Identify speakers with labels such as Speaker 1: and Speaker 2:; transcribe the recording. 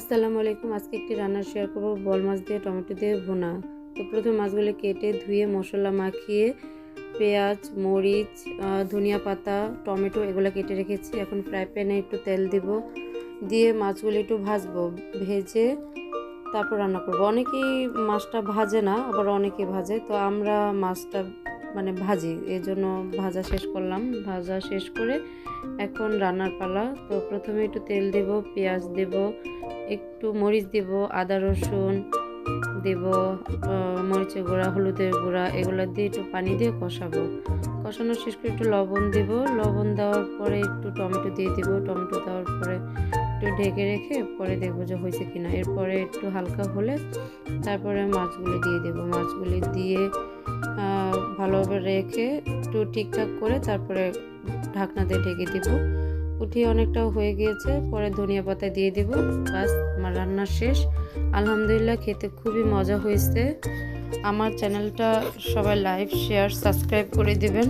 Speaker 1: আসসালামু আলাইকুম। আজকে একটি রান্না শেয়ার করব। বল মাছ দিয়ে, টমেটো দিয়ে ভুনা। তো প্রথমে মাছগুলি কেটে ধুয়ে মশলা মাখিয়ে পেঁয়াজ, মরিচ ধনিয়া পাতা, টমেটো এগুলো কেটে রেখেছি। এখন ফ্রাই প্যানে একটু তেল দিব। দিয়ে মাছগুলি একটু ভাজবো। ভেজে তারপর রান্না করব। অনেকেই মাছটা ভাজে না, আবার অনেকে ভাজে। তো আমরা মাছটা মানে ভাজি এই জন্য ভাজা শেষ করলাম। ভাজা শেষ করে এখন রান্নার পালা। তো প্রথমে একটু তেল দেব, পেঁয়াজ দেব একটু মরিচ দেব, আদা রসুন দেব মরিচের গুঁড়া, হলুদের গুঁড়া, এগুলো দিয়ে একটু পানি দিয়ে কষাবো। কষানোর শেষ করে একটু লবণ দেব। লবণ দেওয়ার পরে একটু টমেটো দিয়ে দিব। টমেটো দেওয়ার পরে একটু ঢেকে রেখে পরে দেখব যে হয়েছে কিনা। এরপরে একটু হালকা হলে তারপরে মাছগুলি দিয়ে দেব। মাছগুলি দিয়ে ভালোভাবে রেখে একটু ঠিকঠাক করে তারপরে ঢাকনা দিয়ে ঢেকে দিব। উঠিয়ে অনেকটাও হয়ে গিয়েছে, পরে ধনিয়া পাতা দিয়ে দিব। বাস, আমার রান্না শেষ। আলহামদুলিল্লাহ খেতে খুবই মজা হয়েছে। আমার চ্যানেলটা সবাই লাইভ শেয়ার, সাবস্ক্রাইব করে দিবেন।